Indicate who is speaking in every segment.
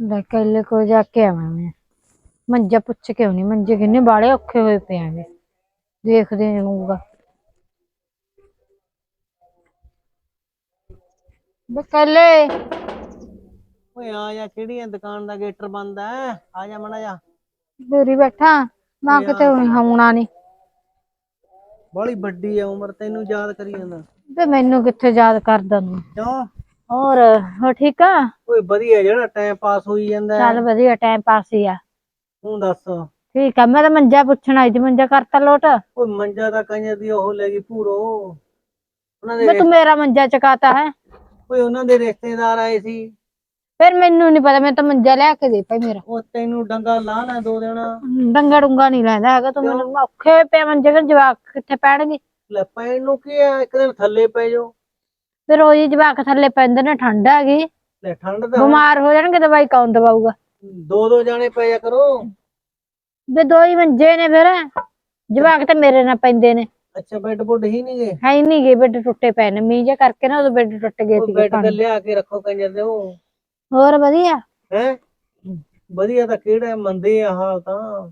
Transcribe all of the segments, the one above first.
Speaker 1: ਲੈ ਕੱਲੇ ਕੋ ਜਾ ਕੇ ਆਵਾਂ ਮੈਂ। ਮੰਜਾ ਪੁੱਛ ਕੇ ਆਉਣੀ ਮੰਜੇ ਕਿੰਨੇ ਬਾਲੇ ਔਖੇ ਹੋਏ ਪਏ ਆਂਗੇ ਦੇਖਦੇ ਹੋਊਗਾ ਬਕਲੇ
Speaker 2: ਓਏ ਆ ਜਾ ਕਿਹੜੀ ਆ ਦੁਕਾਨ ਦਾ ਗੇਟਰ ਬੰਦ ਐ? ਆ ਜਾ ਮੜਾ ਜਾ।
Speaker 1: ਦੂਰੀ ਬੈਠਾ ਨਾ ਕਿਤੇ ਹੋਣਾ ਨਹੀਂ
Speaker 2: ਬੜੀ ਵੱਡੀ ਐ ਉਮਰ ਤੈਨੂੰ ਯਾਦ ਕਰੀ ਜਾਂਦਾ।
Speaker 1: ਤੇ ਮੈਨੂੰ ਕਿੱਥੇ ਯਾਦ ਕਰਦਾ ਨੂੰ
Speaker 2: ਕਿਉਂ?
Speaker 1: ਹੋਰ ਹੋ ਠੀਕ ਆ?
Speaker 2: ਓਏ ਵਧੀਆ ਜਿਹੜਾ ਟਾਈਮ ਪਾਸ ਹੋਈ ਜਾਂਦਾ
Speaker 1: ਚੱਲ ਵਧੀਆ ਟਾਈਮ ਪਾਸ ਹੀ ਆ।
Speaker 2: ਤੂੰ ਦੱਸ।
Speaker 1: ਠੀਕ ਆ ਮੈਂ ਤਾਂ ਮੰਜਾ ਪੁੱਛਣ ਆਈ ਸੀ ਮੰਜਾ ਕਰਤਾ ਲੋਟ?
Speaker 2: ਓਏ ਮੰਜਾ ਦਾ ਕੰਜਰ ਦੀ ਉਹ ਲੈ ਗਈ ਪੂਰੋ ਉਹਨਾਂ ਦੇ
Speaker 1: ਮੈਂ ਤੂੰ ਮੇਰਾ ਮੰਜਾ ਚਕਾਤਾ ਹੈ।
Speaker 2: ਓਏ ਉਹਨਾਂ ਦੇ ਰਿਸ਼ਤੇਦਾਰ ਆਏ ਸੀ।
Speaker 1: ਫਿਰ ਮੈਨੂੰ ਨਹੀਂ ਪਤਾ ਮੈਂ ਤਾਂ ਮੰਜਾ ਲੈ ਕੇ ਦੇ ਭਾਈ ਮੇਰਾ।
Speaker 2: ਉਹ ਤੈਨੂੰ ਡੰਗਾ ਲਾ ਲੈ ਦੋ ਦਿਨ।
Speaker 1: ਡੰਗਾ ਡੁੰਗਾ ਨਹੀਂ ਲੈਂਦਾ ਹੈਗਾ ਤੂੰ ਮੈਨੂੰ ਔਖੇ ਪਏ ਮੰਜੇ ਕਰ ਜਵਾਕ ਕਿੱਥੇ ਪੈਣਗੇ?
Speaker 2: ਲੈ ਪੈਣ ਨੂੰ ਕੀ ਆ ਇੱਕ ਦਿਨ ਥੱਲੇ ਪੈ ਜਾਓ।
Speaker 1: ਫਿਰ ਉਹੀ ਜਵਾਕ ਥੱਲੇ ਪੈਂਦੇ ਨੇ ਠੰਡ ਹੈਗੀ
Speaker 2: ਲੈ ਠੰਡ ਦਾ
Speaker 1: ਬਿਮਾਰ ਹੋ ਜਾਣਗੇ ਦਵਾਈ ਕੌਣ ਦਵਾਊਗਾ?
Speaker 2: ਦੋ ਦੋ ਜਾਣੇ ਪੈ ਜਾ ਕਰੋ
Speaker 1: ਵੀ ਦੋ ਹੀ ਮੰਜੇ ਨੇ ਫਿਰ। ਜਵਾਕ ਤਾਂ ਮੇਰੇ ਨਾਲ ਪੈਂਦੇ ਨੇ।
Speaker 2: ਅੱਛਾ ਬੈੱਡ ਬੁੱਡ ਹੀ ਨਹੀਂ ਗਏ?
Speaker 1: ਹੈ ਹੀ ਨਹੀਂ ਗਏ ਬੈੱਡ ਟੁੱਟੇ ਪਏ ਨੇ। ਮੀਂਹ ਜਿਹਾ ਕਰਕੇ ਨਾ ਉਹ ਬੈੱਡ ਟੁੱਟ ਗਏ ਸੀ
Speaker 2: ਬੈੱਡ ਤੇ ਲਿਆ ਕੇ ਰੱਖੋ ਕੰਜਰ ਦੇ ਉਹ।
Speaker 1: ਹੋਰ ਵਧੀਆ?
Speaker 2: ਹੈ? ਵਧੀਆ ਤਾਂ ਕਿਹੜਾ ਮੰਦੇ ਆ ਹਾਲ ਤਾਂ।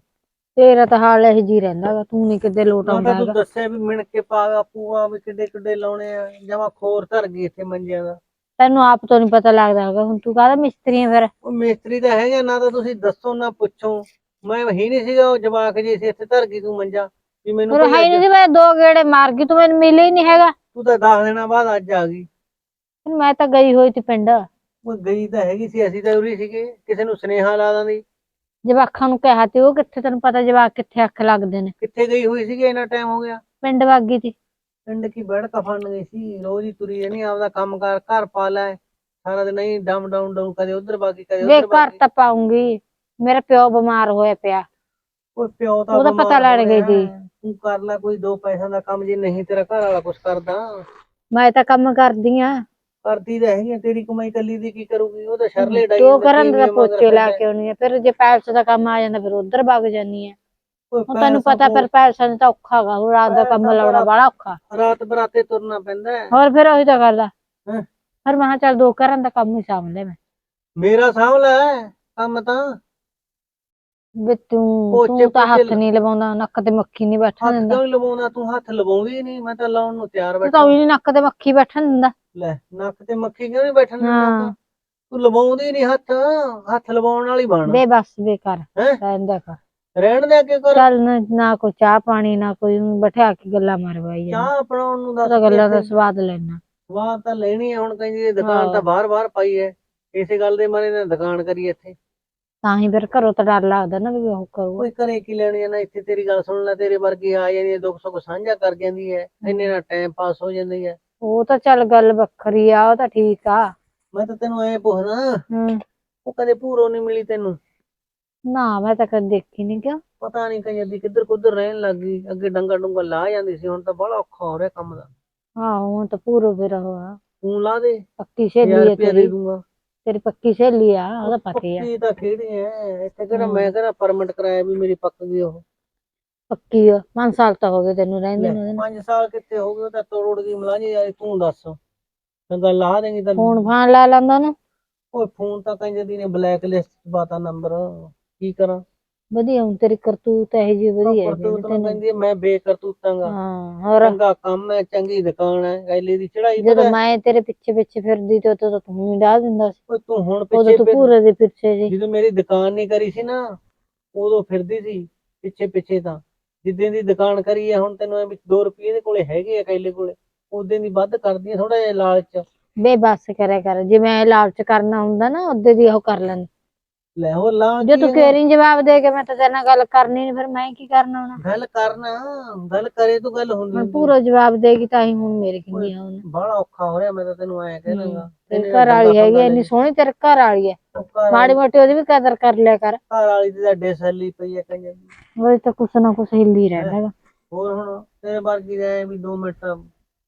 Speaker 1: ਤੇਰਾ ਤਾਂ ਹਾਲ ਇਹ ਜੀ ਰਹਿੰਦਾ ਗਾ ਤੂੰ ਨਹੀਂ ਕਿਤੇ ਲੋਟ ਆਉਂਦਾ
Speaker 2: ਤਾਂ ਤੂੰ
Speaker 1: ਹੈਗਾ
Speaker 2: ਦੱਸਿਆ ਵੀ ਮਿਣ ਕੇ ਪਾਗਾ ਪੂਆ ਵੀ ਕਿੱਡੇ ਕਿੱਡੇ ਲਾਉਣੇ ਆ ਜਮਾ ਖੋਰ ਧਰ ਗਈ ਇੱਥੇ ਮੰਜਿਆਂ ਦਾ।
Speaker 1: ਤੈਨੂੰ ਆਪ ਤੋਂ ਨਹੀਂ ਪਤਾ ਲੱਗਦਾ ਹੈਗਾ ਹੁਣ ਤੂੰ ਕਾਹਦਾ ਮਿਸਤਰੀ ਆ ਫਿਰ?
Speaker 2: ਉਹ ਮਿਸਤਰੀ ਤਾਂ ਹੈਗਾ ਨਾ ਤਾਂ ਤੁਸੀਂ ਦੱਸੋ ਨਾ ਪੁੱਛੋ। ਮੈਂ ਹੀ ਨਹੀਂ ਸੀਗਾ ਉਹ ਜਵਾਕ ਜੀ ਸੀ ਇੱਥੇ ਧਰ ਗਈ ਤੂੰ ਮੰਜਾ ਵੀ ਮੈਨੂੰ ਕੋਈ
Speaker 1: ਹੈ ਨਹੀਂ ਮੈਂ ਦੋ ਗੇੜੇ ਮਾਰ ਗਈ ਤੂੰ ਮੈਨੂੰ ਮਿਲੇ ਹੀ ਨਹੀਂ ਹੈਗਾ।
Speaker 2: ਤੂੰ ਤਾਂ 10 ਦਿਨਾਂ ਬਾਅਦ ਅੱਜ ਆ ਗਈ।
Speaker 1: ਮੈਂ ਤਾਂ ਗਈ ਹੋਈ ਸੀ ਪਿੰਡ।
Speaker 2: ਉਹ ਗਈ ਤਾਂ ਹੈਗੀ ਸੀ ਅਸੀਂ ਤਾਂ ਉਰੀ ਸੀਗੇ ਕਿਸੇ ਨੂੰ ਸੁਨੇਹਾ ਲਾ ਦਿੰਦੀ
Speaker 1: ਜਵਾਕਾਂ ਨੂੰ ਕਿਹਾ ਤੇ ਉਹ ਕਿੱਥੇ ਤੈਨੂੰ ਪਤਾ ਜਵਾਕ ਕਿੱਥੇ ਅੱਖ ਲੱਗਦੇ ਨੇ।
Speaker 2: ਕਿੱਥੇ ਗਈ ਹੋਈ ਸੀਗੀ ਇੰਨਾ ਟਾਈਮ ਹੋ ਗਿਆ?
Speaker 1: ਪਿੰਡ ਵਾਗੀ ਸੀ
Speaker 2: ਪਿੰਡ ਕੀ ਬੜ ਕਫਨ ਗਈ ਸੀ ਰੋਜ਼ ਹੀ ਤੁਰੀ ਰਹਿਣੀ ਆਪਦਾ ਕੰਮ ਕਾਰ ਘਰ ਪਾ ਲੈ। ਸਾਰਾ ਦਿਨ ਹੀ ਡਮ ਡਾਊਨ ਡਾਊਨ ਕਦੇ ਉਧਰ ਬਾਗੀ ਕਦੇ
Speaker 1: ਵੇ
Speaker 2: ਉਧਰ
Speaker 1: ਘਰ
Speaker 2: ਬਾਗੀ
Speaker 1: ਤਾਂ ਪਾਉਂਗੀ ਮੇਰਾ ਪਿਓ ਬਿਮਾਰ ਹੋਇਆ ਪਿਆ।
Speaker 2: ਓਏ ਪਿਓ ਤਾਂ
Speaker 1: ਉਹਦਾ
Speaker 2: ਬਿਮਾਰ
Speaker 1: ਪਤਾ ਲੈਣ
Speaker 2: ਹੋ
Speaker 1: ਗਈ
Speaker 2: ਰਿਹਾ।
Speaker 1: ਸੀ।
Speaker 2: ਤੂੰ ਕਰ ਲੈ ਕੋਈ ਦੋ ਪੈਸਿਆਂ ਦਾ ਕੰਮ ਜੇ ਨਹੀਂ ਤੇਰਾ ਘਰ ਵਾਲਾ ਕੁਛ ਕਰਦਾ।
Speaker 1: ਮੈਂ ਤਾਂ ਕੰਮ ਕਰਦੀ ਆ।
Speaker 2: ਕਰਦੀ ਤਾਂ ਹੈਗੀ ਆ, ਤੇਰੀ ਕਮਾਈ ਕੱਲੀ ਦੀ ਕੀ ਕਰੂਗੀ? ਉਹ ਤਾਂ ਸ਼ਰਲੇ ਡਾਈ
Speaker 1: ਜੋ ਕਰਨ ਦਾ ਪੋਚੇ ਲਾ ਕੇ ਆਉਣੀ ਆ ਫਿਰ ਜੇ ਪੈਸੇ ਦਾ ਕੰਮ ਆ ਜਾਂਦਾ ਫਿਰ ਉਧਰ ਵਗ ਜਾਨੀ ਆ। ਹੁਣ ਤੈਨੂੰ ਪਤਾ ਫਿਰ ਪੈਸਾ ਦਾ ਤਾਂ ਔਖਾ ਗਾ ਹੁਣ ਰਾਤ ਦਾ ਕੰਮ ਲਾਉਣਾ
Speaker 2: ਬੜਾ-
Speaker 1: ਔਖਾ।
Speaker 2: ਰਾਤ ਬਰਾਤੇ ਤੁਰਨਾ ਪੈਂਦਾ ਹੈ।
Speaker 1: ਹੋਰ ਫਿਰ ਉਹੀ ਤਾਂ ਗੱਲ ਆ।
Speaker 2: ਹੈਂ।
Speaker 1: ਫਿਰ ਮੈਂ ਕਿਹਾ ਚੱਲ ਦੋ ਕਰਨ ਦਾ ਕੰਮ ਹੀ ਸਾਂਭ ਲੈ ਮੈਂ।
Speaker 2: ਮੇਰਾ ਸਾਂਭ ਲੈ ਕੰਮ ਤਾਂ।
Speaker 1: ਵੀ ਤੂੰ
Speaker 2: ਪੋਚੇ
Speaker 1: ਤੂੰ ਤਾਂ ਹੱਥ ਨਹੀਂ ਲਵਾਉਂਦਾ ਨੱਕ ਤੇ ਮੱਖੀ ਨਹੀਂ ਬੈਠਣ
Speaker 2: ਹੱਥ
Speaker 1: ਦਿੰਦਾ।
Speaker 2: ਕਿਉਂ ਨੀ ਲਵਾਉਂਦਾ? ਤੂੰ ਹੱਥ ਲਵਾਉਂਦੀ ਨਹੀਂ ਮੈਂ ਤਾਂ ਲਾਉਣ ਨੂੰ ਤਿਆਰ
Speaker 1: ਤੂੰ
Speaker 2: ਬੈਠਾ।
Speaker 1: ਤਾਂ ਨੀ ਨੱਕ ਤੇ ਮੱਖੀ ਬੈਠਣ ਦਿੰਦਾ।
Speaker 2: ਲੈ ਨੱਕ ਤੇ ਮੱਖੀ ਕਿਉਂ ਨਹੀਂ ਬੈਠਣ ਦਿੰਦਾ
Speaker 1: ਹਾਂ।
Speaker 2: ਤੂੰ? ਤੂੰ ਲਵਾਉਂਦੀ ਨਹੀਂ ਹੱਥ ਹੱਥ ਲਵਾਉਣ ਵਾਲੀ ਬਣ।
Speaker 1: ਬੇ ਬਸ ਬੇਕਾਰ
Speaker 2: ਹੈਂ?
Speaker 1: ਰਹਿੰਦਾ ਕਰ।
Speaker 2: ਰਹਿਣ ਦੇ ਅੱਗੇ ਕਰ?
Speaker 1: ਚੱਲ ਨਾ- ਨਾ ਕੋਈ ਚਾਹ ਪਾਣੀ ਨਾ ਕੋਈ ਊਂ ਬਿਠਾ ਕੇ ਗੱਲਾਂ ਮਾਰਵਾਈ ਜਾਂਦਾ
Speaker 2: ਚਾਹ ਬਣਾਉਣ ਨੂੰ ਦੱਸ
Speaker 1: ਤਾਂ ਗੱਲਾਂ ਦਾ ਸਵਾਦ ਲੈਣਾ।
Speaker 2: ਵਾਹ ਤਾਂ ਲੈਣੀ ਹੈ ਹੁਣ ਕਹਿੰਦੀ ਇਹ ਦੁਕਾਨ
Speaker 1: ਹਾਂ।
Speaker 2: ਤਾਂ ਬਾਹਰ-ਬਾਹਰ ਪਾਈ ਹੈ ਇਸੇ ਗੱਲ ਦੇ ਮਾਰੇ ਨੇ ਦੁਕਾਨ ਕਰੀ ਇੱਥੇ।
Speaker 1: ਤਾਂ ਹੀ ਫਿਰ ਘਰੋਂ ਤਾਂ ਡਰ ਲੱਗਦਾ ਨਾ ਵੀ ਉਹ ਕਰੂ।
Speaker 2: ਕੋਈ ਘਰੇ ਕੀ ਲੈਣੀ ਹੈ ਨਾ ਇੱਥੇ ਤੇਰੀ ਗੱਲ ਸੁਣ ਲੈ ਤੇਰੇ ਵਰਗੀ ਆ ਜਾਂਦੀ ਹੈ ਦੁੱਖ ਸੁੱਖ ਸਾਂਝਾ ਕਰ ਜਾਂਦੀ ਹੈ ਇੰਨੇ ਨਾਲ ਟਾਈਮ ਪਾਸ ਹੋ ਜਾਂਦੀ ਹੈ
Speaker 1: ਉਹ ਤਾਂ ਚੱਲ ਗੱਲ ਵੱਖਰੀ ਆ ਉਹ ਤਾਂ ਠੀਕ ਆ।
Speaker 2: ਮੈਂ ਤਾਂ ਤੈਨੂੰ ਐ ਪੁੱਛਦਾ
Speaker 1: ਹੂੰ
Speaker 2: ਉਹ ਕਦੇ ਭੂਰੋ ਨਹੀਂ ਮਿਲੀ ਤੈਨੂੰ?
Speaker 1: ਨਾ ਮੈਂ ਤਾਂ ਕਦੇ ਦੇਖੀ ਨਹੀਂ ਕਿਉਂ
Speaker 2: ਪਤਾ ਨਹੀਂ ਕਹਿੰਦੀ ਕਿੱਧਰ ਕੁੱਧਰ ਰਹਿਣ ਲੱਗ ਗਈ ਅੱਗੇ ਡੰਗਾ ਡੁੰਗਾ ਲਾ ਜਾਂਦੀ ਸੀ ਹੁਣ ਤਾਂ ਬੜਾ ਔਖਾ ਹੋ ਰਿਹਾ ਕੰਮ ਦਾ।
Speaker 1: ਆਹੋ ਹੁਣ ਤਾਂ ਪੂਰੋ ਫਿਰ ਉਹ ਆ।
Speaker 2: ਤੂੰ ਲਾ ਦੇ
Speaker 1: ਪੱਕੀ
Speaker 2: 1000
Speaker 1: ਸਹੇਲੀ
Speaker 2: ਦੇ
Speaker 1: ਤੇਰੀ।
Speaker 2: ਦੂੰਗਾ।
Speaker 1: ਤੇਰੀ ਪੱਕੀ ਸਹੇਲੀ ਆ ਉਹਦਾ ਪਤਾ ਹੀ ਆ।
Speaker 2: ਪੱਕੀ ਤਾਂ ਖੇੜੀ ਐ ਇੱਥੇ ਕਿਹੜਾ। ਮੈਂ ਕਿਹੜਾ ਪਰਮਿਟ ਕਰਾਇਆ ਵੀ ਮੇਰੀ ਪੱਕ ਗਈ ਉਹ।
Speaker 1: ਪੱਕੀ ਆ 5 ਸਾਲ ਤਾਂ ਹੋ ਗਏ ਤੈਨੂੰ ਰਹਿੰਦੇ ਨੂੰ ਉਹਦੇ ਨਾਲ।
Speaker 2: 5 ਸਾਲ ਕਿੱਥੇ ਹੋ ਗਏ ਉਹ ਤਾਂ ਤੋੜ ਗਈ ਮਲਾਜੀ ਯਾਰ ਤੂੰ ਦੱਸ। ਚੰਗਾ ਲਾ ਦੇਂਗੀ ਤਾਂ
Speaker 1: ਫੋਨ ਫਾਨ ਲਾ ਲੈਂਦਾ ਨਾ
Speaker 2: ਓਏ ਫੋਨ ਤਾਂ ਕਹਿੰਦੇ ਦੀ ਨੇ ਬਲੈਕ ਲਿਸਟ ਪਾਤਾ ਨੰਬਰ ਕੀ ਕਰਾਂ?
Speaker 1: ਵਧੀਆ ਹੁਣ ਤੇਰੀ ਕਰਤੂਤ ਇਹ ਜੀ ਵਧੀਆ ਹੈ
Speaker 2: ਕਰਤੂਤ ਨੂੰ ਕਹਿੰਦੀ ਹੈ, ਮੈਂ ਬੇਕਰਤੂਤਾਂਗਾ
Speaker 1: ਹਾਂ ਹੋਰ?
Speaker 2: ਚੰਗਾ ਕੰਮ ਹੈ ਚੰਗੀ ਦੁਕਾਨ ਹੈ ਗੈਲੇ ਦੀ ਚੜਾਈ
Speaker 1: ਜਦੋਂ ਮੈਂ ਤੇਰੇ ਪਿੱਛੇ ਪਿੱਛੇ ਫਿਰਦੀ ਤੇ ਉਦੋਂ ਤਾਂ ਤੂੰ ਹੀ ਡਾਹ ਦਿੰਦਾ ਸੀ।
Speaker 2: ਓਏ ਤੂੰ ਹੁਣ
Speaker 1: ਉਦੋਂ
Speaker 2: ਪਿੱਛੇ
Speaker 1: ਤੂੰ
Speaker 2: ਫਿਰ-
Speaker 1: ਪੂਰੇ ਦੇ ਪਿੱਛੇ ਜੀ
Speaker 2: ਜਦੋਂ ਮੇਰੀ ਦੁਕਾਨ ਨਹੀਂ ਕਰੀ ਸੀ ਨਾ ਉਦੋਂ ਫਿਰਦੀ ਸੀ ਪਿੱਛੇ ਪਿੱਛੇ ਤਾਂ। ਜਿੱਦਾਂ ਦੀ ਦੁਕਾਨ ਕਰੀ ਹੈ ਹੁਣ ਤੈਨੂੰ ਐ ਵੀ 2 ਰੁਪਏ ਦੇ ਕੋਲੇ ਹੈਗੇ ਆ ਕੈਲੇ ਕੋਲੇ ਉਦੋਂ ਦੀ ਵੱਧ ਕਰਦੀ ਆ ਥੋੜਾ ਜਿਹਾ ਲਾਲਚ।
Speaker 1: ਬੇ ਬਸ ਕਰਿਆ ਕਰ ਜਿਵੇਂ ਲਾਲਚ ਕਰਨਾ ਹੁੰਦਾ ਨਾ ਉਦੋਂ ਦੀ ਉਹ ਕਰ ਲੈਂਦੀ।
Speaker 2: ਲੈ ਹੋਰ ਲਾ
Speaker 1: ਜੇ ਤੂੰ ਕੇਰੀ ਜਵਾਬ ਦੇ ਕੇ ਮੈਂ ਤਾਂ ਤੇਰੇ ਨਾਲ ਗੱਲ ਕਰਨੀ ਨਹੀਂ ਫਿਰ ਮੈਂ ਕੀ ਕਰਨਾ ਹੁਣ
Speaker 2: ਗੱਲ ਕਰਨਾ ਗੱਲ ਕਰੇ ਤੂੰ ਗੱਲ ਹੁੰਦੀ
Speaker 1: ਹੁਣ ਪੂਰਾ ਜਵਾਬ ਦੇਗੀ ਤਾਂ ਹੀ ਹੁਣ ਮੇਰੇ ਕਿੰਨੀ ਆ ਹੁਣ।
Speaker 2: ਬੜਾ ਔਖਾ ਹੋ ਰਿਹਾ ਮੈਂ ਤਾਂ ਤੈਨੂੰ ਐ ਕਹਿ
Speaker 1: ਤੇਰੇ ਘਰ ਵਾਲੀ ਹੈਗੀ ਇੰਨੀ ਸੋਹਣੀ ਤੇਰੇ ਘਰ ਵਾਲੀ ਹੈ।
Speaker 2: ਘਰ
Speaker 1: ਮਾੜੀ ਮੋਟੀ ਉਹਦੀ ਵੀ ਕਦਰ ਕਰ ਲਿਆ ਕਰ।
Speaker 2: ਵਾਲੀ ਦੀ ਤਾਂ ਡੈਸਲੀ ਪਈ ਐ ਕਹਿੰਦੇ
Speaker 1: ਉਹਦੇ ਤਾਂ ਕੁਛ ਨਾ ਕੁਛ ਹਿੱਲੀ ਰਹਿੰਦਾ
Speaker 2: ਹੋਰ ਹੁਣ ਤੇਰੇ ਵਰਗੀ ਦਾ ਐ ਵੀ 2 ਮਿੰਟ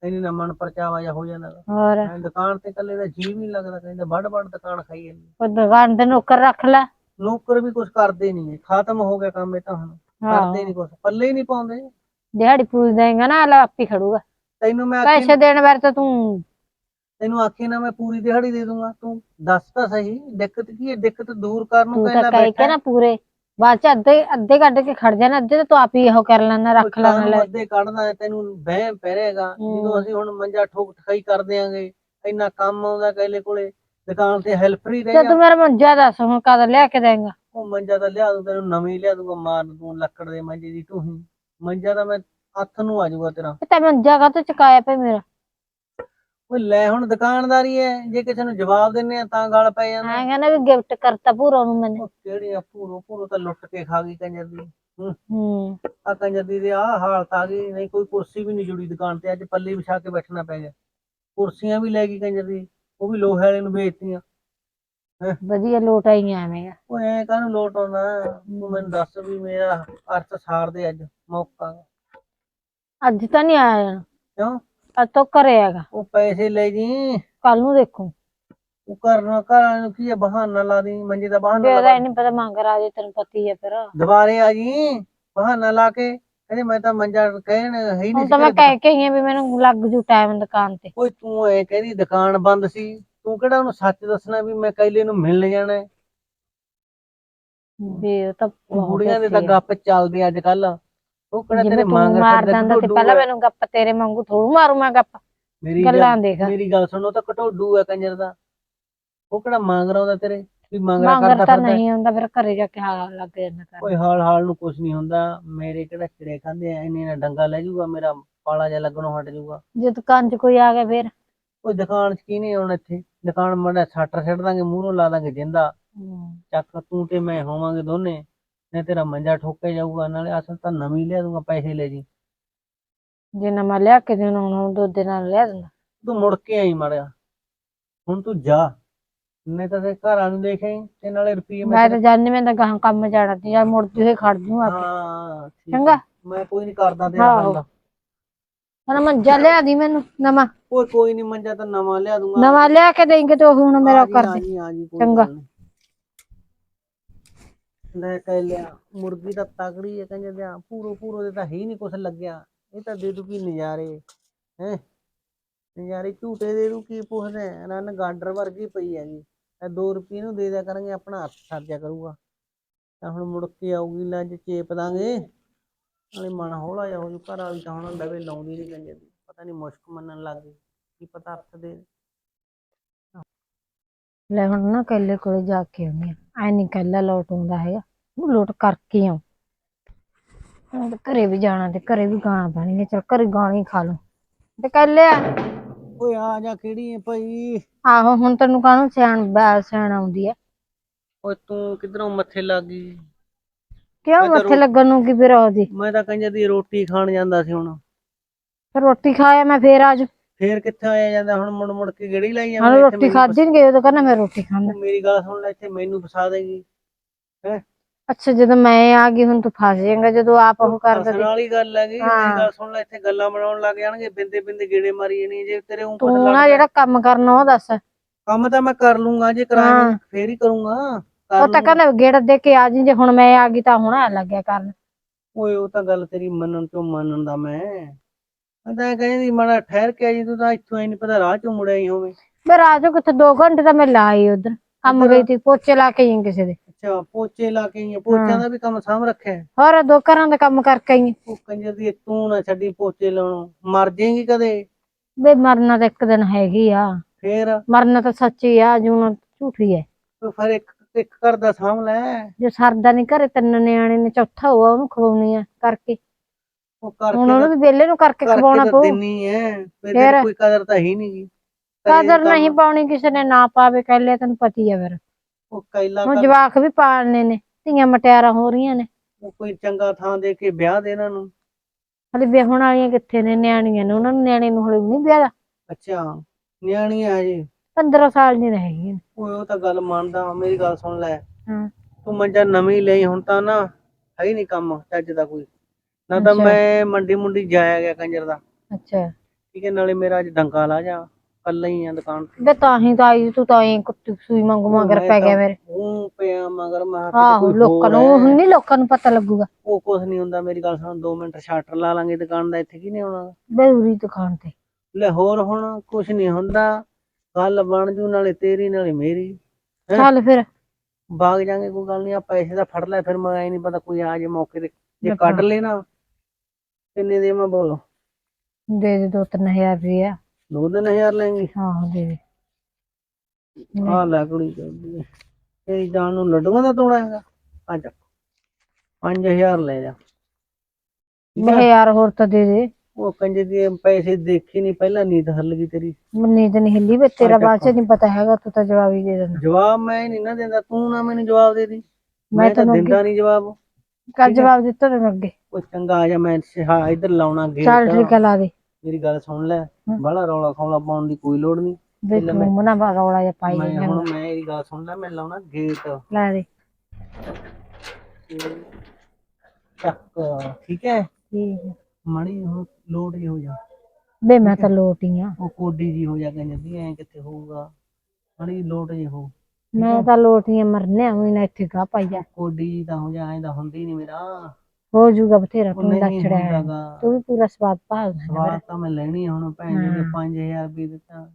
Speaker 2: ਇਹਨੇ ਨਾ ਮਨ ਪਰਚਾਵਾ ਜਾ ਹੋ ਜਾਂਦਾ ਗਾ।
Speaker 1: ਹੋਰ।
Speaker 2: ਐਂ ਦੁਕਾਨ ਤੇ ਇਕੱਲੇ ਦਾ ਜੀ ਨਹੀਂ ਲੱਗਦਾ ਕਹਿੰਦੇ ਵੱਡ ਵੱਡ ਦੁਕਾਨ ਖਾਈ ਜਾਂਦੀ
Speaker 1: ਉਹ ਦੁਕਾਨ ਤੇ ਨੌਕਰ ਰੱਖ ਲੈ।
Speaker 2: ਨੌਕਰ ਵੀ ਕੁਝ ਕਰਦੇ ਨਹੀਂ ਖਤਮ ਹੋ ਗਿਆ ਕੰਮ ਇਹ ਤਾਂ ਹੁਣ ਕਰਦੇ ਨਹੀਂ ਕੁਝ ਪੱਲੇ ਹੀ ਨਹੀਂ ਪਾਉਂਦੇ।
Speaker 1: ਦਿਹਾੜੀ ਪੂਜ ਦੇਗਾ ਨਾ ਲੈ ਆਪੀ ਖੜੂਗਾ।
Speaker 2: ਤੈਨੂੰ ਮੈਂ ਆਖੀ
Speaker 1: ਪੈਸੇ ਦੇਣ ਵਾਰ ਤਾਂ ਤੂੰ
Speaker 2: ਤੈਨੂੰ ਆਖੇ ਨਾ ਮੈਂ ਪੂਰੀ ਦਿਹਾੜੀ ਦੇ ਦੂੰਗਾ ਤੂੰ ਦੱਸ ਤਾਂ ਸਹੀ ਦਿੱਕਤ ਕੀ ਹੈ? ਦਿੱਕਤ ਦੂਰ ਕਰਨ ਨੂੰ
Speaker 1: ਤੂੰ ਤਾਂ ਕਹਿ ਕੇ ਨਾ ਪੂਰੇ। ਬਾਅਦ ਚ ਅੱਧੇ ਅੱਧੇ ਕੱਢ ਕੇ ਖੜ ਜਾਣਾ ਅੱਧੇ ਤਾਂ ਤੂੰ ਆਪ ਹੀ ਇਹੋ ਕਰ ਲੈਣਾ ਰੱਖ ਲੈਣਾ ਲੈ।
Speaker 2: ਅੱਧੇ ਕੱਢਦਾ ਤੈਨੂੰ ਵਹਿਮ ਪੈ ਰਹੇਗਾ। ਜਦੋਂ ਅਸੀਂ ਹੁਣ ਮੰਜਾ ਠੋਕ ਠਕਾਈ ਕਰ ਦਿਆਂਗੇ ਇੰਨਾ ਕੰਮ ਆਉਂਦਾ ਕੈਲੇ ਕੋਲੇ ਦੁਕਾਨ ਤੇ ਹੈਲਪਰ ਹੀ ਰਹਿ
Speaker 1: ਤੇ
Speaker 2: ਜਾ
Speaker 1: ਤੂੰ ਮੇਰਾ ਮੰਜਾ ਦੱਸ ਹੁਣ ਕਦ ਲਿਆ ਕੇ ਦੇਂਗਾ?
Speaker 2: ਉਹ ਮੰਜਾ ਤਾਂ ਲਿਆ ਦੂੰ ਤੈਨੂੰ ਨਵੀਂ ਲਿਆ ਦੂੰਗਾ ਮਾਰ ਦੂੰ ਲੱਕੜ ਦੇ ਮੰਜੇ ਦੀ ਟੂਹੀ ਮੰਜਾ ਤਾਂ ਮੈਂ ਹੱਥ ਨੂੰ ਆ ਜਾਊਗਾ ਤੇਰਾ।
Speaker 1: ਤੇ ਮੰਜਾ ਕਾ ਚੁਕਾਇਆ ਪਏ ਮੇਰਾ?
Speaker 2: ਓਏ ਲੈ ਹੁਣ ਦੁਕਾਨਦਾਰੀ ਹੈ ਜੇ ਕਿਸੇ ਨੂੰ ਜਵਾਬ ਦਿੰਨੇ ਆ ਤਾਂ ਗਲ ਪੈ ਜਾਂਦਾ।
Speaker 1: ਮੈਂ ਕਹਿੰਦਾ ਵੀ ਗਿਫਟ ਕਰਤਾ ਪੂਰਾ ਨੂੰ ਮੈਨੇ।
Speaker 2: ਉਹ ਕਿਹੜੀ ਆ ਪੂਰੋ ਪੂਰੋ ਤਾਂ ਲੁੱਟ ਕੇ ਖਾ ਗਈ ਕੰਜਰ ਦੀ।
Speaker 1: ਹੂੰ।
Speaker 2: ਆ ਕੰਜਰ ਦੀ ਦੇ ਆ ਹਾਲਤ ਆ ਗਈ ਨਹੀਂ ਕੋਈ ਕੁਰਸੀ ਵੀ ਨਹੀਂ ਜੁੜੀ ਦੁਕਾਨ ਤੇ ਅੱਜ ਪੱਲੀ ਵਿਛਾ ਕੇ ਬੈਠਣਾ ਪੈ ਗਿਆ। ਕੁਰਸੀਆਂ ਵੀ ਲੈ ਗਈ ਕੰਜਰ ਦੀ ਉਹ ਵੀ ਲੋਹੇ ਵਾਲੇ ਨੂੰ ਵੇਚਤੀਆਂ
Speaker 1: ਵਧੀਆ ਲੋਟ ਆਈ ਐਵੇਂ
Speaker 2: ਉਹ ਐ ਕਾਹਨੂੰ ਲੋਟ ਆਉਂਦਾ? ਤੂੰ ਮੈਨੂੰ ਦੱਸ ਵੀ ਮੇਰਾ ਅਰਥ ਸਾਰ ਦੇ ਅੱਜ ਮੌਕਾ।
Speaker 1: ਅੱਜ ਤਾਂ ਨਹੀਂ ਆਇਆ।
Speaker 2: ਕਿਉਂ?
Speaker 1: ਅੱਜ ਤੋਂ ਘਰੇ ਹੈਗਾ।
Speaker 2: ਉਹ ਪੈਸੇ ਲੈ ਜੀ।
Speaker 1: ਕੱਲ ਨੂੰ ਦੇਖੂ।
Speaker 2: ਉਹ ਕਰਨਾ ਘਰਾਂ ਨੂੰ ਕੀ ਹੈ ਬਹਾਨਾ ਲਾ ਦੀ ਮੰਜੇ ਦਾ ਬਹਾਨਾ ਲਾ
Speaker 1: ਨਹੀਂ ਪਤਾ ਮੰਗ ਰਾਜੇ ਤੈਨੂੰ ਪਤੀ ਹੈ ਫਿਰ।
Speaker 2: ਦੁਬਾਰੇ ਆ ਜੀ ਬਹਾਨਾ ਲਾ ਕੇ ਕਹਿੰਦੇ ਮੈਂ ਤਾਂ ਮੰਜਾ ਕਹਿਣ ਹੈ ਹੀ
Speaker 1: ਹੁਣ
Speaker 2: ਨਹੀਂ
Speaker 1: ਤਾਂ ਮੈਂ
Speaker 2: ਸੀ
Speaker 1: ਕਹਿ ਕੇ ਆਈ ਆ ਵੀ ਮੈਨੂੰ ਲੱਗ ਜੂ ਟਾਈਮ ਦੁਕਾਨ ਤੇ।
Speaker 2: ਓਏ ਤੂੰ ਐ ਕਹਿੰਦੀ ਦੁਕਾਨ ਬੰਦ ਸੀ। ਤੂੰ ਕਿਹੜਾ ਉਹਨੂੰ ਸੱਚ ਦੱਸਣਾ ਵੀ ਮੈਂ ਕੈਲੇ ਨੂੰ ਮਿਲਣ ਜਾਣਾ ਹੈ?
Speaker 1: ਵੀ ਉਹ ਤਾਂ
Speaker 2: ਬੁੜੀਆਂ ਦੇ ਤਾਂ। ਗੱਪ ਚੱਲਦੇ ਅੱਜ ਕੱਲ ਉਹ ਕਿਹੜਾ
Speaker 1: ਜਿਵੇਂ
Speaker 2: ਤੇਰੇ
Speaker 1: ਤੂੰ
Speaker 2: ਮੰਗ
Speaker 1: ਮਾਰ
Speaker 2: ਫਿਰਦਾ
Speaker 1: ਦਿੰਦਾ ਤੇ
Speaker 2: ਘਟੋਡੂ
Speaker 1: ਪਹਿਲਾਂ
Speaker 2: ਹੈ।
Speaker 1: ਮੈਨੂੰ ਗੱਪ ਤੇਰੇ ਵਾਂਗੂ ਥੋੜੂ ਮਾਰੂ ਮੈਂ ਗੱਪ।
Speaker 2: ਮੇਰੀ
Speaker 1: ਗੱਲਾਂ
Speaker 2: ਗੱਲ
Speaker 1: ਦੇਖ।
Speaker 2: ਮੇਰੀ ਗੱਲ ਸੁਣੋ ਤਾਂ ਘਟੋਡੂ ਹੈ ਕੰਜਰ ਦਾ। ਉਹ ਕਿਹੜਾ ਮੰਗ ਰਹਾ ਤੇਰੇ? ਵੀ ਮੰਗਰਾ
Speaker 1: ਮੰਗਰ
Speaker 2: ਕਰਦਾ
Speaker 1: ਤਾਂ
Speaker 2: ਫਿਰਦਾ। ਹੈ।
Speaker 1: ਨਹੀਂ ਹੁੰਦਾ ਫਿਰ ਘਰੇ ਜਾ ਕੇ ਹਾਲ ਲੱਗ ਜਾਂਦਾ ਕਰ
Speaker 2: ਓਏ ਹਾਲ ਹਾਲ ਨੂੰ ਕੁਝ ਨਹੀਂ ਹੁੰਦਾ। ਮੇਰੇ ਕਿਹੜਾ ਖਾਂਦੇ ਆ? ਇੰਨੇ ਡੰਗਾ ਲੈ ਜਾਊਗਾ ਮੇਰਾ ਪਾਲਾ ਜਿਹਾ ਲੱਗਣੋਂ ਹਟ ਜਾਊਗਾ।
Speaker 1: ਜੇ ਦੁਕਾਨ 'ਚ ਕੋਈ ਆ ਗਿਆ ਫਿਰ?
Speaker 2: ਓਏ ਦੁਕਾਨ 'ਚ ਕੀ ਨਹੀਂ ਆਉਣਾ ਇੱਥੇ? ਦੁਕਾਨ ਮੜਾ ਛੱਟ ਛੱਡ ਦਾਂਗੇ ਮੂਹਰੋਂ ਲਾ ਦਾਂਗੇ ਜਿੰਦਾ। ਚੱਕ ਤੂੰ ਤੇ ਮੈਂ ਹੋਵਾਂਗੇ ਦੋਨੇ। ਨੇ ਤੇਰਾ ਮੰਜਾ ਠੋਕੇ ਜਾਊਗਾ ਨਾਲੇ ਅਸਲ ਤਾਂ ਨਵੀਂ ਲਿਆ ਦੂੰਗਾ ਪੈਸੇ ਲੈ ਜੀ।
Speaker 1: ਜੇ ਨਵਾਂ ਲਿਆ ਕੇ ਦੇਣਾ ਹੁਣ ਦੁੱਧ ਦੇ ਨਾਲ ਲਿਆ ਦਿੰਦਾ
Speaker 2: ਤੂੰ ਮੁੜ ਕੇ ਆਈ ਮੜਿਆ ਹੁਣ ਤੂੰ ਜਾ। ਨਹੀਂ ਤਾਂ ਤੇ ਘਰਾਂ ਨੂੰ ਦੇਖੇ ਤੇ ਨਾਲੇ ਰੁਪਈਏ
Speaker 1: ਮੈਂ ਤਾਂ ਜਾਣੀ ਮੈਂ ਤਾਂ ਗਾਹਾਂ ਕੰਮ ਜਾਣਾ ਤੇ ਜਾਂ ਮੁੜਦੀ ਹੋਈ ਖੜ ਜੂ ਆਪੇ।
Speaker 2: ਹਾਂ ਠੀਕ ਆ।
Speaker 1: ਚੰਗਾ।
Speaker 2: ਮੈਂ ਕੋਈ ਨਹੀਂ ਕਰਦਾ ਤੇਰਾ
Speaker 1: ਆਹੋ।
Speaker 2: ਬੰਦਾ।
Speaker 1: ਹੁਣ ਮੰਜਾ ਲਿਆ ਦੀ ਮੈਨੂੰ ਨਵਾਂ।
Speaker 2: ਓਏ ਕੋਈ ਨਹੀਂ ਮੰਜਾ ਤਾਂ ਨਵਾਂ ਲਿਆ ਦੂੰਗਾ।
Speaker 1: ਨਵਾਂ ਲਿਆ ਕੇ ਦੇਂਗੇ ਤੇ ਉਹ ਹੁਣ ਮੇਰਾ
Speaker 2: ਆ
Speaker 1: ਕਰ
Speaker 2: ਆ
Speaker 1: ਦੇ
Speaker 2: ਆ ਕੋਈ
Speaker 1: ਚੰਗਾ।
Speaker 2: ਲੈ ਕਹਿ ਲਿਆ, ਮੁਰਗੀ ਤਾਂ ਤਗੜੀ ਹੈ ਕਹਿੰਦੇ ਦਿਆਂ ਪੂਰੋ ਪੂਰੋ ਦੇ ਤਾਂ ਹੀ ਨਹੀਂ ਕੁਛ ਲੱਗਿਆ। ਇਹ ਤਾਂ ਦੇ ਦੂ ਕੀ ਨਜ਼ਾਰੇ, ਹੈ? ਨਜ਼ਾਰੇ ਝੂਟੇ ਦੇ ਦੂ ਕੀ ਪੁੱਛਦੇ ਆ? ਗਾਡਰ ਵਰਗੀ ਪਈ ਹੈਗੀ ਇਹ 2 ਰੁਪਏ ਨੂੰ ਦੇ ਦਿਆ ਕਰਾਂਗੇ ਆਪਣਾ ਹੱਥ ਸਰਜਿਆ ਕਰੂਗਾ। ਤਾਂ ਹੁਣ ਮੁੜ ਕੇ ਆਊਗੀ ਲੰਜ ਚੇਪ ਦਾਂਗੇ। ਨਾਲੇ ਮਨ ਹੌਲਾ ਜਾ ਹੋ ਜੂ, ਘਰ ਵਾਲੀ ਤਾਂ ਹੁਣ ਲਵੇ ਲਾਉਂਦੀ ਨਹੀਂ ਕੰਜਰ ਪਤਾ ਨਹੀਂ ਮੁਸ਼ਕ ਮੰਨਣ ਲੱਗ ਗਈ, ਕੀ ਪਤਾ ਹੱਥ ਦੇ।
Speaker 1: ਲੈ ਹੁਣ ਨਾ ਕੱਲੇ ਕੋਲੇ ਜਾ ਕੇ ਆਉਣੀ ਐ ਨਹੀਂ ਕੱਲਾ ਲੋਟ ਆਉਂਦਾ ਹੈਗਾ। ਲੋਟ ਕਰਕੇ ਆਉ। ਹੁਣ ਤਾਂ ਘਰੇ ਵੀ ਜਾਣਾ ਤੇ ਘਰੇ ਵੀ ਗਾਣਾ ਪੈਣੀ ਚਲ ਘਰੇ ਗਾਣੀ ਖਾ ਲਓ ਤੇ ਕੱਲੇ
Speaker 2: ਓਏ ਆ ਜਾ ਕਿਹੜੀ ਹੈ ਭਾਈ?
Speaker 1: ਆਹੋ ਹੁਣ ਤੈਨੂੰ ਕਾਹਨੂੰ ਸਿਆਣ ਬੈ ਸਿਆਣ ਆਉਂਦੀ ਐ
Speaker 2: ਓਏ ਤੂੰ ਕਿਧਰੋਂ ਮੱਥੇ ਲੱਗ? ਗਈ
Speaker 1: ਕਿਉਂ
Speaker 2: ਮੈਂ ਤਾਂ
Speaker 1: ਮੱਥੇ ਲੱਗਣ ਨੂੰ ਕੀ ਫਿਰ ਉਹਦੀ
Speaker 2: ਮੈਂ ਤਾਂ ਕੰਜਰ ਦੀ ਰੋਟੀ ਖਾਣ ਜਾਂਦਾ ਸੀ ਹੁਣ।
Speaker 1: ਫਿਰ ਰੋਟੀ ਖਾਇਆ ਮੈਂ ਫੇਰ ਆਜੂ
Speaker 2: ਫੇਰ ਕਿੱਥੇ ਆਇਆ ਜਾਂਦਾ? ਹੁਣ ਮੁੜ ਮੁੜ ਕੇ ਗੇੜੀ ਲਾਈ ਜਾਂਦਾ
Speaker 1: ਰੋਟੀ ਖਾਦੀ ਨਹੀਂ ਗਈ ਉਦੋਂ ਕਹਿੰਦਾ ਮੈਂ ਰੋਟੀ ਖਾਂਦਾ।
Speaker 2: ਮੇਰੀ ਗੱਲ ਸੁਣ ਲੈ ਇੱਥੇ ਮੈਨੂੰ ਫਸਾ ਦੇਗੀ। ਹੈ?
Speaker 1: ਅੱਛਾ ਜਦੋਂ ਮੈਂ ਆ ਗਈ ਹੁਣ ਤੂੰ ਫਸ ਜਾਏਗਾ ਜਦੋਂ ਆਪ ਉਹ ਕਰਦਾ
Speaker 2: ਫਸਣ ਵਾਲੀ ਗੱਲ ਹੈਗੀ
Speaker 1: ਹਾਂ।
Speaker 2: ਮੇਰੀ ਗੱਲ ਸੁਣ ਲੈ ਇੱਥੇ ਗੱਲਾਂ ਬਣਾਉਣ ਲੱਗ ਜਾਣਗੇ ਬਿੰਦੇ ਬਿੰਦੇ ਗੇੜੇ ਮਾਰੀ ਜਾਣੀ ਜੇ ਤੇਰੇ ਉਂ
Speaker 1: ਤੂੰ ਨਾ ਜਿਹੜਾ ਕੰਮ ਕਰਨਾ ਉਹ ਦੱਸ।
Speaker 2: ਕੰਮ ਤਾਂ ਮੈਂ ਕਰ ਲੂੰਗਾ ਜੇ ਕਰਾਂਗਾ ਫੇਰ ਹੀ ਕਰੂੰਗਾ ਕਰ
Speaker 1: ਉਹ ਤਾਂ ਕਹਿੰਦਾ ਗੇੜ ਦੇ ਕੇ ਆ ਜੀ ਜੇ ਹੁਣ ਮੈਂ ਆ ਗਈ ਤਾਂ ਹੁਣ ਆ ਲੱਗਿਆ ਕਰਨ।
Speaker 2: ਓਏ ਉਹ ਤਾਂ ਗੱਲ ਤੇਰੀ ਮੰਨਣ ਚੋਂ ਮੰਨਣ ਦਾ ਮੈਂ। ਮੈਂ ਤਾਂ ਕਹਿੰਦੀ ਮਾੜਾ ਠਹਿਰ ਕੇ ਜੀ ਤੂੰ ਤਾਂ ਇੱਥੋਂ ਐ ਨਹੀਂ ਪਤਾ ਰਾਹ ਚੋਂ ਮੁੜਿਆ ਹੀ ਹੋਵੇ।
Speaker 1: ਮੈਂ ਰਾਜੋ ਕਿੱਥੇ 2 ਘੰਟੇ ਤਾਂ ਮੈਂ ਲਾਈ ਉਧਰ। ਕੰਮ ਗਈ ਸੀ ਪੋਚੇ ਲਾ ਕੇ ਆਈ ਕਿਸੇ ਦੇ।
Speaker 2: ਅੱਛਾ ਪੋਚੇ ਲਾ ਕੇ ਆਈਆਂ ਪੋਚਿਆਂ ਦਾ ਵੀ ਕੰਮ ਸਾਂਭ ਰੱਖਿਆ ਹੈ।
Speaker 1: ਹੋਰ ਦੋ ਘਰਾਂ ਦਾ ਕੰਮ ਕਰਕੇ ਆਈ ਆਂ।
Speaker 2: ਉਹ ਕੰਜਰ ਦੀ ਤੂੰ ਨਾ ਛੱਡੀ ਪੋਚੇ ਲਾਉਣੋਂ। ਮਰ ਜਾਏਗੀ ਕਦੇ?
Speaker 1: ਵੇ ਮਰਨਾ ਤਾਂ ਇੱਕ ਦਿਨ ਹੈਗੀ ਆ।
Speaker 2: ਫੇਰ?
Speaker 1: ਮਰਨਾ ਤਾਂ ਸੱਚੀ ਆ ਜੂਣਾ ਝੂਠੀ ਹੈ
Speaker 2: ਤੂੰ ਫਿਰ ਇੱਕ ਇੱਕ ਘਰ ਦਾ ਸਾਂਭ ਲੈ।
Speaker 1: ਜੇ ਸਰਦਾ ਨਹੀਂ ਘਰੇ ਤਿੰਨ ਨਿਆਣੇ ਨੇ ਚੌਥਾ ਹੋਆ ਉਹਨੂੰ ਖਵਾਉਣੀ ਆ ਕਰਕੇ।
Speaker 2: ਉਹ ਕਰਕੇ
Speaker 1: ਉਹਨੂੰ ਵੀ ਵਿਹਲੇ ਨੂੰ ਕਰਕੇ
Speaker 2: ਕਰਕੇ
Speaker 1: ਖਵਾਉਣਾ
Speaker 2: ਤਾਂ
Speaker 1: ਪਊ।
Speaker 2: ਦਿੰਨੀ ਐ। ਫਿਰ ਕੋਈ ਕਦਰ ਤਾਂ ਹੀ ਨਹੀਂਗੀ
Speaker 1: ਕਦਰ ਨਹੀਂ ਪਾਉਣੀ ਕਿਸੇ ਨੇ ਨਾ ਪਾਵੇ ਕਹਿਲੇ ਤੈਨੂੰ ਪਤੀ ਆ ਫਿਰ।
Speaker 2: ਉਹ ਕੈਲਾ
Speaker 1: ਹੁਣ
Speaker 2: ਕਰ
Speaker 1: ਜਵਾਕ ਵੀ ਪਾਲਨੇ ਨੇ ਧੀਆਂ ਮਟਿਆਰਾਂ ਹੋ ਰਹੀਆਂ ਨੇ।
Speaker 2: ਉਹ ਕੋਈ ਚੰਗਾ ਥਾਂ ਦੇ ਕੇ ਵਿਆਹ ਦੇ ਇਹਨਾਂ ਨੂੰ।
Speaker 1: ਹਲੇ ਵਿਆਹਣ ਵਾਲੀਆਂ ਕਿੱਥੇ ਨੇ ਨਿਆਣੀਆਂ ਨੇ ਉਹਨਾਂ ਨੂੰ ਨਿਆਣੇ ਨੂੰ ਹਲੇ ਨਹੀਂ ਵਿਆਹ
Speaker 2: ਅੱਛਾ ਨਿਆਣੀ ਆ ਜੀ।
Speaker 1: 15 ਸਾਲ ਦੀ ਰਹੇਗੀ
Speaker 2: ਓਏ ਉਹ ਤਾਂ ਗੱਲ ਮੰਨਦਾ ਮੇਰੀ ਗੱਲ ਸੁਣ ਲੈ।
Speaker 1: ਹਾਂ।
Speaker 2: ਤੂੰ ਮੰਜਾ ਨਵੀਂ ਲਈ ਹੁਣ ਤਾਂ ਨਾ ਹੈ ਹੀ ਨਹੀਂ ਕੰਮ ਚੱਜ ਦਾ ਕੋਈ। ਨਾ ਤਾਂ
Speaker 1: ਅੱਛਾ।
Speaker 2: ਮੈਂ ਮੰਡੀ ਮੁੰਡੀ ਜਾਇਆ ਗਿਆ ਕੰਜਰ ਦਾ।
Speaker 1: ਅੱਛਾ।
Speaker 2: ਠੀਕ ਹੈ ਨਾਲੇ ਮੇਰਾ ਅੱਜ ਡੰਗਾ ਲਾ ਜਾ। ਕੱਲਾ ਹੀ ਆ ਦੁਕਾਨ ਤੇ।
Speaker 1: ਬੇ ਤਾਂ ਹੀ ਤਾਂ ਆਈ ਤੂੰ ਤਾਂ ਐਂ ਕੁੱਤੀ ਸੂਈ ਮੰਗੂ ਮਗਰ ਪੈ ਗਿਆ ਮੇਰੇ।
Speaker 2: ਉਹ ਪਿਆ ਮਗਰ ਮੈਂ ਕਿਹਾ
Speaker 1: ਆਹੋ
Speaker 2: ਕਿਤੇ ਕੋਈ
Speaker 1: ਲੋਕਾਂ ਨੂੰ ਹੁਣ
Speaker 2: ਹੈ।
Speaker 1: ਨਹੀਂ ਲੋਕਾਂ ਨੂੰ ਪਤਾ ਲੱਗੂਗਾ।
Speaker 2: ਉਹ ਕੁਝ ਨਹੀਂ ਹੁੰਦਾ ਮੇਰੀ ਗੱਲ ਸੁਣ 2 ਮਿੰਟ ਸ਼ਟਰ ਲਾ ਲਾਂਗੇ ਦੁਕਾਨ ਦਾ ਇੱਥੇ ਕੀ ਨਹੀਂ ਆਉਣਾ
Speaker 1: ਬੇਉਰੀ ਦੁਕਾਨ ਤੇ।
Speaker 2: ਲੈ ਹੋਰ ਹੁਣ ਕੁਝ ਨਹੀਂ ਹੁੰਦਾ ਗੱਲ ਬਣ ਜੂ ਨਾਲੇ ਤੇਰੀ ਨਾਲੇ ਮੇਰੀ ਹੈਂ?
Speaker 1: ਚੱਲ ਫਿਰ।
Speaker 2: ਭਾਗ ਜਾਾਂਗੇ ਕੋਈ ਗੱਲ ਨਹੀਂ ਆ ਪੈਸੇ ਦਾ ਫੜ ਲੈ ਫਿਰ ਮੈਂ ਐ ਨਹੀਂ ਪਤਾ ਕੋਈ ਆ ਜੇ ਮੌਕੇ ਤੇ ਜੇ। ਕੱਢ ਲੈਣਾ ਕਿੰਨੇ ਦੇ ਮੈਂ ਬੋਲ।
Speaker 1: ਦੇ ਦੇ ਦੋ ਤਿੰਨ ਹਜ਼ਾਰ ਰੁਪਇਆ
Speaker 2: ਦੋ ਦਿਨ ਹਜ਼ਾਰ ਲੈਂਗੇ
Speaker 1: ਆਹੋ ਦੇ ਦੇ।
Speaker 2: ਆ ਲੈ ਕੁੜੀ ਕਹਿੰਦੀ ਤੇਰੀ ਜਾਨ ਨੂੰ ਲੱਡੂਆਂ ਦਾ ਤੋੜਾ ਹੈਗਾ। ਆ ਚੱਕ 5000 ਲੈ ਜਾ।
Speaker 1: ਮੈਂ ਯਾਰ ਹੋਰ ਤਾਂ ਦੇ ਦੇ।
Speaker 2: ਉਹ ਕੰਜੇ ਦੀ ਪੈਸੇ ਦੇਖੀ ਨਹੀਂ ਪਹਿਲਾਂ ਨੀਂਦ ਹੱਲ ਗਈ ਤੇਰੀ।
Speaker 1: ਮੰਨੀ ਤੇ ਨਹੀਂ ਹਿੱਲੀ ਵੇ ਤੇਰਾ। ਬਾਅਦ ਚ ਨਹੀਂ ਪਤਾ ਹੈਗਾ ਤੂੰ ਤਾਂ ਜਵਾਬ ਹੀ ਦੇ ਦਿੰਦਾ
Speaker 2: ਜਵਾਬ ਮੈਂ ਨਹੀਂ ਨਾ ਦਿੰਦਾ ਤੂੰ ਨਾ ਮੈਨੂੰ ਜਵਾਬ ਦੇ ਦੀ।
Speaker 1: ਮੈਂ
Speaker 2: ਤਾਂ ਦਿੰਦਾ ਨਹੀਂ ਜਵਾਬ।
Speaker 1: ਕੱਲ ਜਵਾਬ ਦਿੱਤਾ ਤੈਨੂੰ ਅੱਗੇ।
Speaker 2: ਉਹ ਚੰਗਾ ਆ ਜਾ ਮੈਂ ਇੱਧਰ ਲਾਉਣਾ
Speaker 1: ਚੱਲ
Speaker 2: ਗੇਟ।
Speaker 1: ਠੀਕ ਹੈ ਲਾ ਦੇ।
Speaker 2: ਮੇਰੀ ਗੱਲ ਸੁਣ ਲੈ। ਬੜਾ ਰੌਲਾ ਖੌਲਾ ਪਾਉਣ ਦੀ ਕੋਈ ਲੋੜ ਨਹੀਂ। ਲੈ ਮੈਂ-
Speaker 1: ਮੂੰਹ ਜਿਹਾ ਪਾਈ
Speaker 2: ਮੈਂ
Speaker 1: ਜਾਂਦਾ
Speaker 2: ਹੁਣ ਮੈਂ ਇਹਦੀ ਗੱਲ ਸੁਣ ਲੈ ਮੈਂ ਲਾਉਣਾ ਗੇਟ।
Speaker 1: ਲੈ ਦੇ।
Speaker 2: ਚੱਕ ਠੀਕ ਹੈ?
Speaker 1: ਠੀਕ ਹੈ।
Speaker 2: ਹੁਣ ਲੋਡ ਹੀ ਹੋ ਜਾ।
Speaker 1: ਬੇ ਮੈਂ ਤਾਂ ਲੋਟੀਆਂ
Speaker 2: ਉਹ ਕੋਡੀ ਜੀ ਹੋ ਜਾ ਕਹਿੰਦੀ ਐ ਕਿੱਥੇ ਹੋਊਗਾ? ਮਣੀ ਲੋਡ ਜੀ ਹੋ।
Speaker 1: ਮੈਂ ਤਾਂ ਲੋਟੀਆਂ ਮਰਨੇ ਹੋਈ ਨਾ ਇੱਥੇ ਗਾ ਪਾਈਆ
Speaker 2: ਕੋਡੀ ਜੀ ਤਾਂ ਹੋ ਜਾ ਐਂ ਤਾਂ ਹੁੰਦੀ ਨਹੀਂ ਮੇਰਾ।
Speaker 1: ਹੋ ਜੂਗਾ ਬਥੇਰਾ
Speaker 2: ਉਹ
Speaker 1: ਤੂੰ
Speaker 2: ਨਹੀਂ ਹੁੰਦਾਗਾ।
Speaker 1: ਤੂੰ ਵੀ ਪੂਰਾ ਸਵਾਦ ਭਾਲਦਾ ਹੈ
Speaker 2: ਸਵਾਦ ਤਾਂ ਮੈਂ ਲੈਣੀ ਆ ਹੁਣ ਭੈਣ ਜੀ
Speaker 1: ਹਾਂ।
Speaker 2: 5000 ਰੁਪਏ ਦਿੱਤਾ।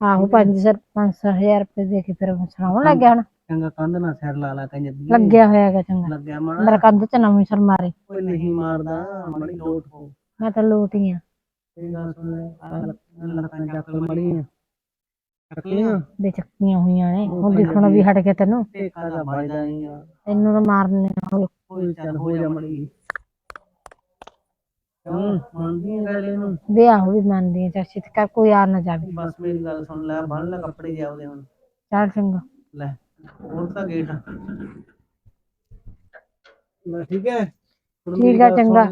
Speaker 1: ਆਹੋ 500 500 ਰੁਪਏ ਦੇ ਕੇ ਫਿਰ ਸੁਣਾਉਣ ਲੱਗ ਗਿਆ ਹੁਣ।
Speaker 2: ਚੰਗਾ ਕੰਧ ਨਾਲ ਸਿਰ ਲਾ ਲਾ ਕਹਿੰਦੀ
Speaker 1: ਲੱਗਿਆ ਹੋਇਆਗਾ ਚੰਗਾ।
Speaker 2: ਲੱਗਿਆ
Speaker 1: ਮੇਰਾ ਕੰਧ ਚ ਨਵੀਂ ਸਰ ਮਾਰੇ।
Speaker 2: ਕੋਈ ਨਹੀਂ ਮਾਰਦਾ ਮਣੀ ਲੋਟ ਹੋ।
Speaker 1: ਮੈਂ ਤਾਂ ਲੋਟੀਆਂ
Speaker 2: ਇਹ ਗੱਲ ਸੁਣ ਲੈ ਆਹ ਲੱਤਾਂ ਚੱਕ ਮਣੀ ਚੱਕੀਆਂ?
Speaker 1: ਦੇ ਚੱਕੀਆਂ ਹੋਈਆਂ ਨੇ। ਹੁਣ ਦਿਖਣ ਵੀ ਹਟ ਗਿਆ ਤੈਨੂੰ।
Speaker 2: ਇਹ ਕਾਦਾ ਫਾਇਦਾ ਨਹੀਂ ਆ।
Speaker 1: ਤੈਨੂੰ ਤਾਂ ਮਾਰਨੇ ਆ।
Speaker 2: ਕੋਈ ਚੱਲ ਹੋ ਜਾ ਮੜੀ ਹੂੰ। ਮੰਨਦੀ ਆ ਗੱਲ ਇਹਨੂੰ।
Speaker 1: ਵਿਆਹ ਵੀ ਮੰਨਦੀ ਆ ਚਾਚੀ ਤੇ ਕਰ ਕੋਈ ਆ ਨਾ ਜਾਵੇ।
Speaker 2: ਬਸ ਮੇਰੀ ਗੱਲ ਸੁਣ ਲੈ ਬੰਨ ਲੈ ਕੱਪੜੇ ਜਾਉਦੇ ਹੁਣ।
Speaker 1: ਚੱਲ ਚੰਗਾ।
Speaker 2: ਲੈ ਹੋਰ ਤਾਂ ਗੇਟ। ਲੈ ਠੀਕ ਹੈ।
Speaker 1: ਠੀਕ ਆ, ਚੰਗਾ।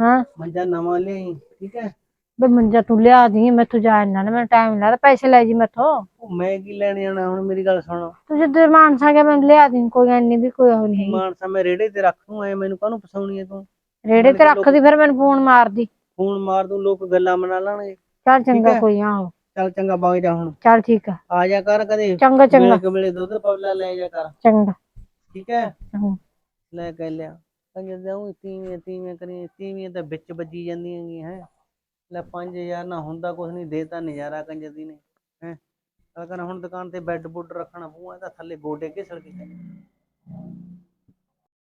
Speaker 1: ਹਾਂ।
Speaker 2: ਮੰਜਾ ਨਵਾਂ ਲਿਆਈ ਠੀਕ ਹੈ।
Speaker 1: ਬੇ ਮੰਜਾ ਤੂੰ ਲਿਆ ਦੀ ਮੈਥੋਂ ਜਾ ਇੰਨਾ ਨਾ ਮੈਨੂੰ ਟਾਈਮ ਲੱਗਦਾ ਪੈਸੇ ਲੈ ਜੀ ਮੈਥੋਂ।
Speaker 2: ਉਹ ਮੈਂ ਕੀ ਲੈਣ ਜਾਣਾ ਹੁਣ ਮੇਰੀ ਗੱਲ ਸੁਣ।
Speaker 1: ਤੂੰ ਜਿੱਦ ਮਾਨਸਾ ਗਿਆ ਮੈਨੂੰ ਲਿਆ ਦੀ ਕੋਈ ਐਨੀ ਵੀ ਕੋਈ ਉਹ ਨਹੀਂ
Speaker 2: ਮਾਨਸਾ ਮੈਂ ਰੇੜੇ ਤੇ ਰੱਖ ਐ ਮੈਨੂੰ ਕਾਹਨੂੰ ਫਸਾਉਣੀ ਹੈ ਤੂੰ?
Speaker 1: ਰੇੜੇ ਤੇ ਰੱਖਦੀ ਫਿਰ ਮੈਨੂੰ ਫੋਨ ਮਾਰਦੀ
Speaker 2: ਫੋਨ ਮਾਰ ਦੂੰ ਲੋਕ ਗੱਲਾਂ ਬਣਾ ਲੈਣਗੇ।
Speaker 1: ਚੱਲ ਚੰਗਾ
Speaker 2: ਹੈ।
Speaker 1: ਕੋਈ ਆਹੋ
Speaker 2: ਚੱਲ ਚੰਗਾ ਵਗ ਜਾ ਹੁਣ।
Speaker 1: ਚੱਲ ਠੀਕ ਆ।
Speaker 2: ਆ ਜਾ ਕਰ ਕਦੇ।
Speaker 1: ਚੰਗਾ ਚੰਗਾ।
Speaker 2: ਕਵੇਲੇ ਦੁੱਧ ਪੌਲਾ ਲੈ ਜਾ ਕਰ।
Speaker 1: ਚੰਗਾ।
Speaker 2: ਠੀਕ ਹੈ
Speaker 1: ਹਾਂ।
Speaker 2: ਲੈ ਕੇ ਲਿਆ। ਕਹਿੰਦੇ ਜਾਉ ਤੀਵੀਂ ਤੀਵੀਂ ਕਰੀ ਤੀਵੀਂ ਤਾਂ ਵਿੱਚ ਵੱਜੀ ਜਾਂਦੀਆਂ ਗੀਆਂ ਹੈ। ਲੈ 5000 ਨਾ ਹੁੰਦਾ ਕੁਛ ਨਹੀਂ ਦੇਤਾ ਨਜ਼ਾਰਾ ਕੰਜਰ ਦੀ ਨੇ, ਹੈ। ਕਹਿੰਦਾ ਹੁਣ ਦੁਕਾਨ ਤੇ ਬੈੱਡ ਬੁੱਡ ਰੱਖਣਾ ਪਊਗਾ, ਇਹਦਾ ਥੱਲੇ ਗੋਡੇ ਘਿਸਲ ਕੇ